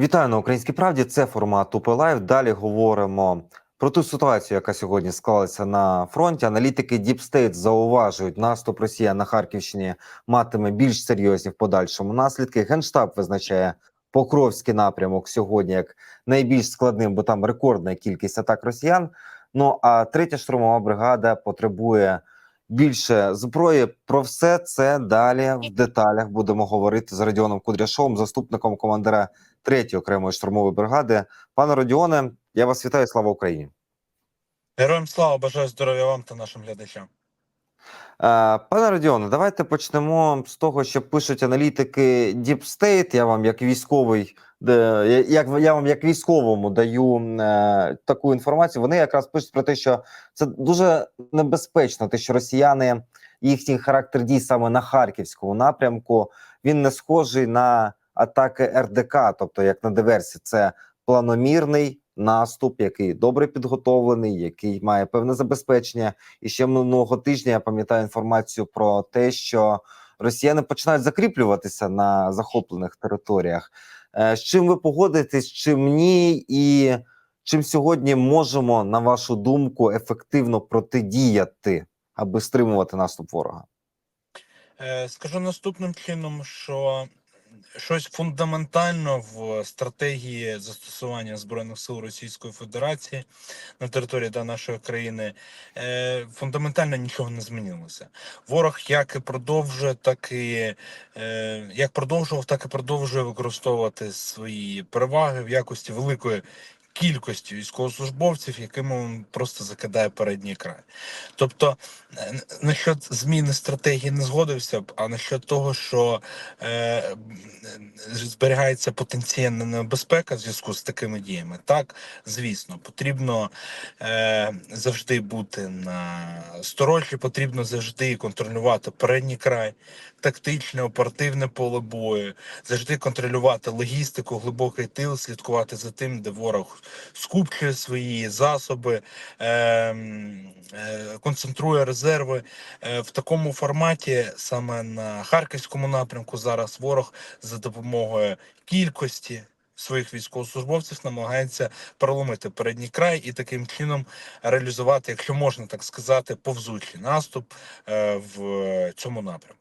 Вітаю на українській правді. Це формат УП Лайв. Далі говоримо про ту ситуацію, яка сьогодні склалася на фронті. Аналітики Deep State зауважують, наступ Росія на Харківщині матиме більш серйозні в подальшому наслідки. Генштаб визначає Покровський напрямок сьогодні як найбільш складним, бо там рекордна кількість атак росіян. Ну а третя штурмова бригада потребує більше зброї. Про все це далі в деталях будемо говорити з Радіоном Кудряшовим, заступником командира третьої окремої штурмової бригади. Пане Родіоне, я вас вітаю. Слава Україні. Героям слава, бажаю здоров'я вам та нашим глядачам. Е, Пане Родіоне, давайте почнемо з того, що пишуть аналітики Deep State. Я вам як військовий, як я вам як військовому даю е, таку інформацію. Вони якраз пишуть про те, що це дуже небезпечно, те, що росіяни їхній характер дій саме на харківському напрямку. Він не схожий на атаки РДК, тобто як на диверсії. Це планомірний наступ, який добре підготовлений, який має певне забезпечення. І ще минулого тижня я пам'ятаю інформацію про те, що росіяни починають закріплюватися на захоплених територіях. Е, З чим ви погодитесь, чим ні, і чим сьогодні можемо, на вашу думку, ефективно протидіяти, аби стримувати наступ ворога? Е, Скажу наступним чином, що щось фундаментально в стратегії застосування збройних сил Російської Федерації на території та нашої країни е, фундаментально нічого не змінилося. Ворог як і продовжує, так і е, як продовжував, так і продовжує використовувати свої переваги в якості великої. Кількості військовослужбовців, якими він просто закидає передній край. Тобто, е, насчет зміни стратегії не згодився б, а насчет того, що е, зберігається потенційна небезпека в зв'язку з такими діями, так, звісно, потрібно е, завжди бути на сторожі, потрібно завжди контролювати передній край, тактичне, оперативне поле бою, завжди контролювати логістику, глибокий тил, слідкувати за тим, де ворог скупчує свої засоби, е, е, концентрує резерви. Е, в такому форматі саме на харківському напрямку зараз ворог за допомогою кількості своїх військовослужбовців намагається проломити передній край і таким чином реалізувати, якщо можна так сказати, повзучий наступ е, в цьому напрямку.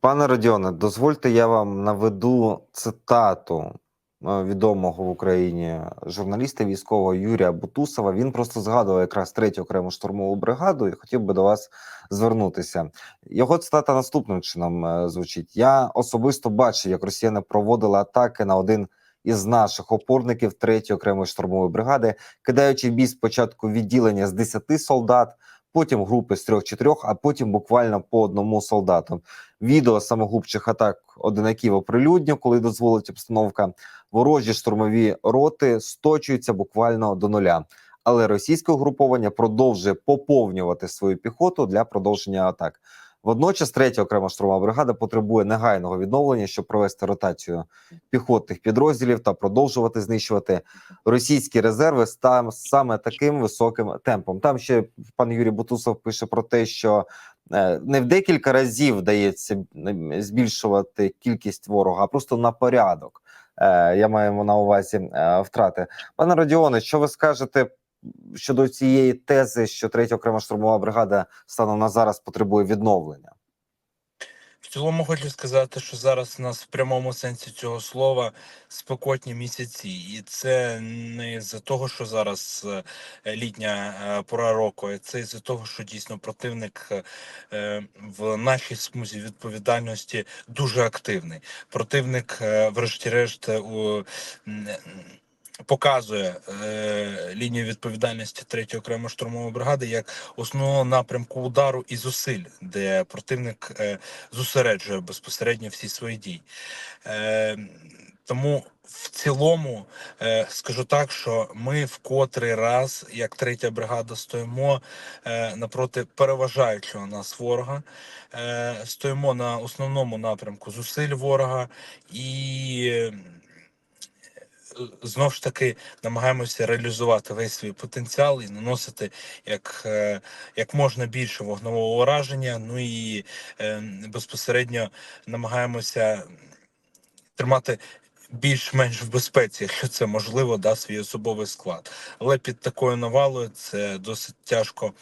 Пане Родіоне, дозвольте, я вам наведу цитату е, відомого в Україні журналіста військового Юрія Бутусова. Він просто згадував якраз третю окрему штурмову бригаду і хотів би до вас звернутися. Його цитата наступним чином е, звучить: Я особисто бачив, як росіяни проводили атаки на один із наших опорників третьої окремої штурмової бригади, кидаючи в бій спочатку відділення з 10 солдат. Потім групи з трьох-чотирьох, а потім буквально по одному солдату. Відео самогубчих атак одинаків оприлюдню, коли дозволить обстановка. Ворожі штурмові роти сточуються буквально до нуля. Але російське угруповання продовжує поповнювати свою піхоту для продовження атак. Водночас, третя окрема штурмова бригада потребує негайного відновлення, щоб провести ротацію піхотних підрозділів та продовжувати знищувати російські резерви ста- саме таким високим темпом. Там ще пан Юрій Бутусов пише про те, що е, не в декілька разів вдається збільшувати кількість ворога, а просто на порядок. Е, Я маю на увазі е, втрати. Пане Радіоне, що ви скажете щодо цієї тези, що третя окрема штурмова бригада станом на зараз потребує відновлення? В цілому хочу сказати, що зараз у нас в прямому сенсі цього слова спекотні місяці, і це не з-за того, що зараз е, літня е, пора року, а це з-за того, що дійсно противник е, в нашій смузі відповідальності дуже активний. Противник, врешті-решт, у Показує е, лінію відповідальності третьої окремої штурмової бригади як основного напрямку удару і зусиль, де противник е, зосереджує безпосередньо всі свої дії. Е, тому в цілому е, скажу так, що ми в котрий раз, як третя бригада, стоїмо е, напроти переважаючого нас ворога, е, стоїмо на основному напрямку зусиль ворога і. Знов ж таки намагаємося реалізувати весь свій потенціал і наносити як, е, як можна більше вогневого ураження. Ну і е, безпосередньо намагаємося тримати більш-менш в безпеці, якщо це можливо, да, свій особовий склад. Але під такою навалою це досить тяжко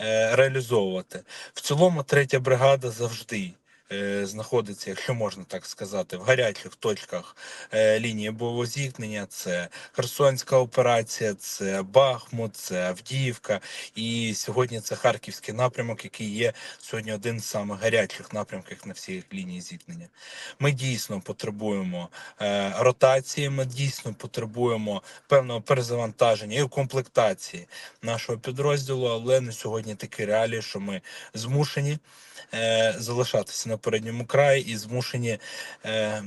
е, реалізовувати. В цілому, третя бригада завжди. Е, Знаходиться, якщо можна так сказати, в гарячих точках е, лінії бойового зіткнення. Це Херсонська операція, це Бахмут, це Авдіївка. І сьогодні це Харківський напрямок, який є сьогодні один з самих гарячих напрямків на всій лінії зіткнення. Ми дійсно потребуємо е, ротації. Ми дійсно потребуємо певного перезавантаження і укомплектації нашого підрозділу. Але на сьогодні такі реалії, що ми змушені е, залишатися на передньому краї і змушені. Е,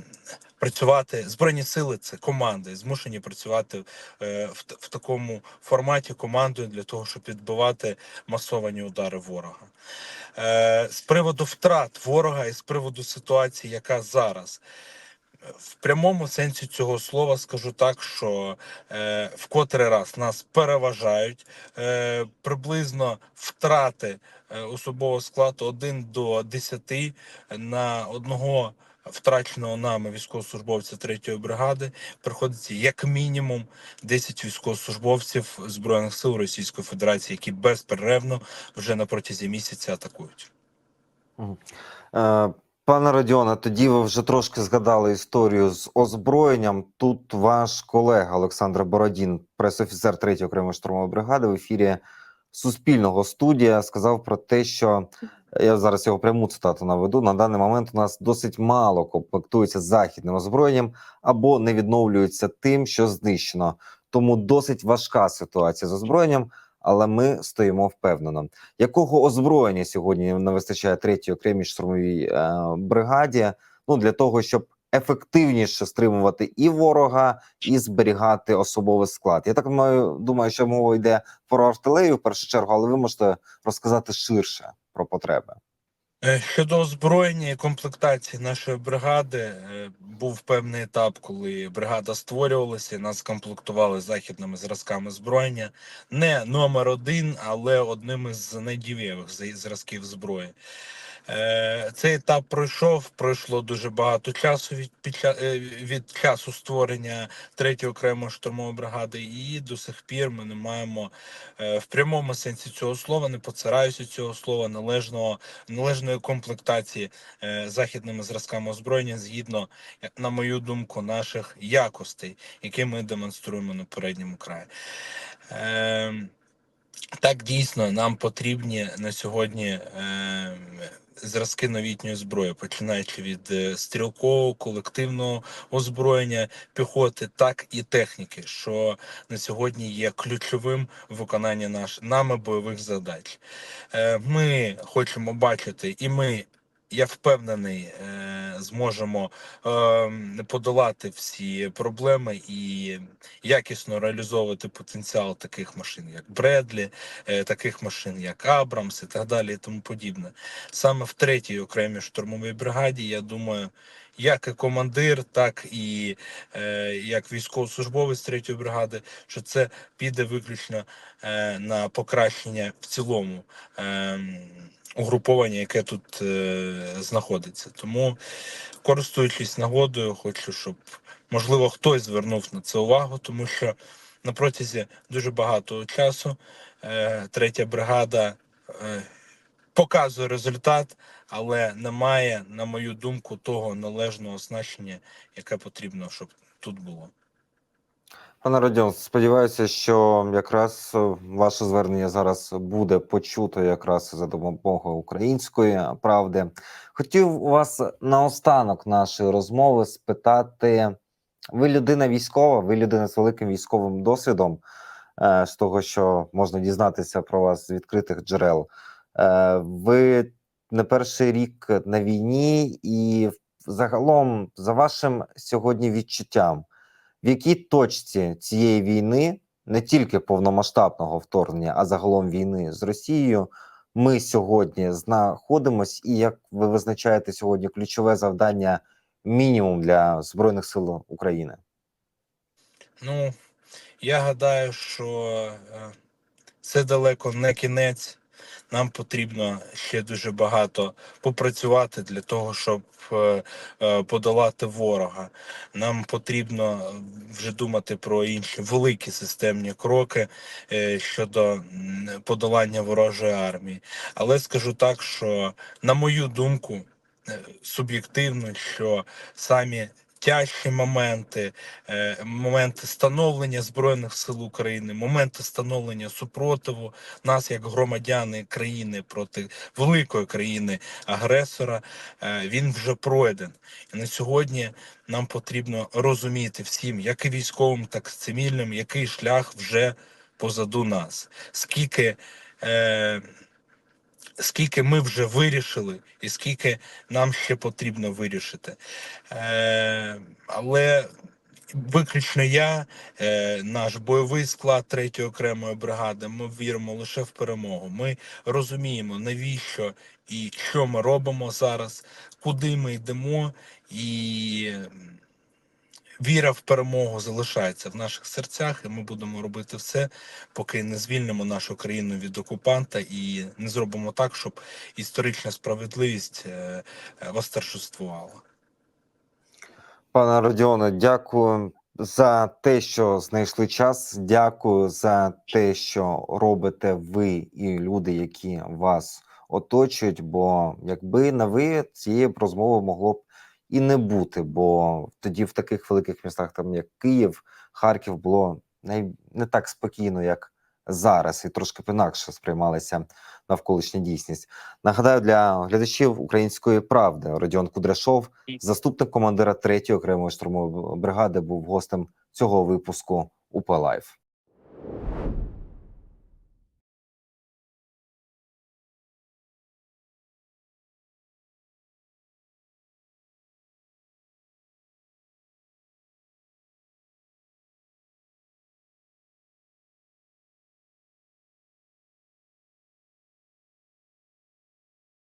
Працювати збройні сили це команди, змушені працювати е, в, в такому форматі командою для того, щоб відбивати масовані удари ворога. Е, з приводу втрат ворога і з приводу ситуації, яка зараз. В прямому сенсі цього слова скажу так, що е, в котрий раз нас переважають е, приблизно втрати е, особового складу 1 до 10 на одного втраченого нами військовослужбовця 3-ї бригади приходиться як мінімум 10 військовослужбовців збройних сил Російської Федерації, які безперервно вже на протязі місяця атакують. Е, Пане Радіоне, тоді ви вже трошки згадали історію з озброєнням. Тут ваш колега Олександр Бородін, пресофіцер 3-ї окремої штурмової бригади, в ефірі Суспільного студія сказав про те, що я зараз його пряму цитату наведу. На даний момент у нас досить мало комплектується західним озброєнням або не відновлюється тим, що знищено. Тому досить важка ситуація з озброєнням, але ми стоїмо впевнено якого озброєння сьогодні не вистачає третій окремій штурмовій е, бригаді? Ну для того, щоб ефективніше стримувати і ворога, і зберігати особовий склад. Я так маю, думаю, що мова йде про артилерію в першу чергу, але ви можете розказати ширше про потреби. Е, Щодо озброєння і комплектації нашої бригади, е, був певний етап, коли бригада створювалася, нас комплектували західними зразками зброєння. Не номер один, але одним із найдієвих зразків зброї. Е, Цей етап пройшов, пройшло дуже багато часу від, під, е, від часу створення третьої окремої штурмової бригади, і до сих пір ми не маємо е, в прямому сенсі цього слова, не поцираюся цього слова, належного належної комплектації західними зразками озброєння згідно, на мою думку, наших якостей, які ми демонструємо на передньому краї. Так, дійсно, нам потрібні на сьогодні е, зразки новітньої зброї, починаючи від е, стрілкового, колективного озброєння піхоти, так і техніки, що на сьогодні є ключовим в виконанні наш нами бойових задач. Е, ми хочемо бачити, і ми. Я впевнений, е, зможемо е, подолати всі проблеми і якісно реалізовувати потенціал таких машин, як Бредлі, е, таких машин, як Абрамс і так далі, і тому подібне. Саме в третій окремій штурмовій бригаді, я думаю, як і командир, так і е, як військовослужбовець третьої бригади, що це піде виключно е, на покращення в цілому. Е, Угруповання, яке тут е, знаходиться, тому користуючись нагодою, хочу, щоб можливо хтось звернув на це увагу, тому що на протязі дуже багато часу е, третя бригада е, показує результат, але немає, на мою думку, того належного оснащення, яке потрібно, щоб тут було. Пане Родіон, сподіваюся, що якраз е, ваше звернення зараз буде почуто якраз за допомогою української правди. Хотів у вас наостанок нашої розмови спитати: ви людина військова, ви людина з великим військовим досвідом, е, з того, що можна дізнатися про вас з відкритих джерел. Е, Ви не перший рік на війні, і загалом, за вашим сьогодні відчуттям в якій точці цієї війни, не тільки повномасштабного вторгнення, а загалом війни з Росією, ми сьогодні знаходимось, і як ви визначаєте сьогодні ключове завдання мінімум для збройних сил України? Ну, я гадаю, що е, це далеко не кінець. Нам потрібно ще дуже багато попрацювати для того, щоб е, е, подолати ворога. Нам потрібно вже думати про інші великі системні кроки е, щодо подолання ворожої армії. Але скажу так, що на мою думку, е, суб'єктивно, що самі тяжчі моменти, е, моменти становлення збройних сил України, моменти становлення супротиву нас як громадяни країни проти великої країни агресора, е, він вже пройден. І на сьогодні нам потрібно розуміти всім, як і військовим, так і цивільним, який шлях вже позаду нас. Скільки е, скільки ми вже вирішили, і скільки нам ще потрібно вирішити. Е, але виключно я, е, наш бойовий склад третьої окремої бригади, ми віримо лише в перемогу. Ми розуміємо, навіщо і що ми робимо зараз, куди ми йдемо, і віра в перемогу залишається в наших серцях, і ми будемо робити все, поки не звільнимо нашу країну від окупанта і не зробимо так, щоб історична справедливість е, е, восторжествувала. Пане Родіоне, дякую за те, що знайшли час. Дякую за те, що робите ви і люди, які вас оточують. Бо якби не ви, цієї розмови могло б і не бути. Бо тоді в таких великих містах, там як Київ, Харків, було не, не так спокійно, як зараз, і трошки інакше сприймалася навколишня дійсність. Нагадаю для глядачів української правди Родіон Кудряшов, заступник командира 3-ї окремої штурмової бригади, був гостем цього випуску УП Лайф.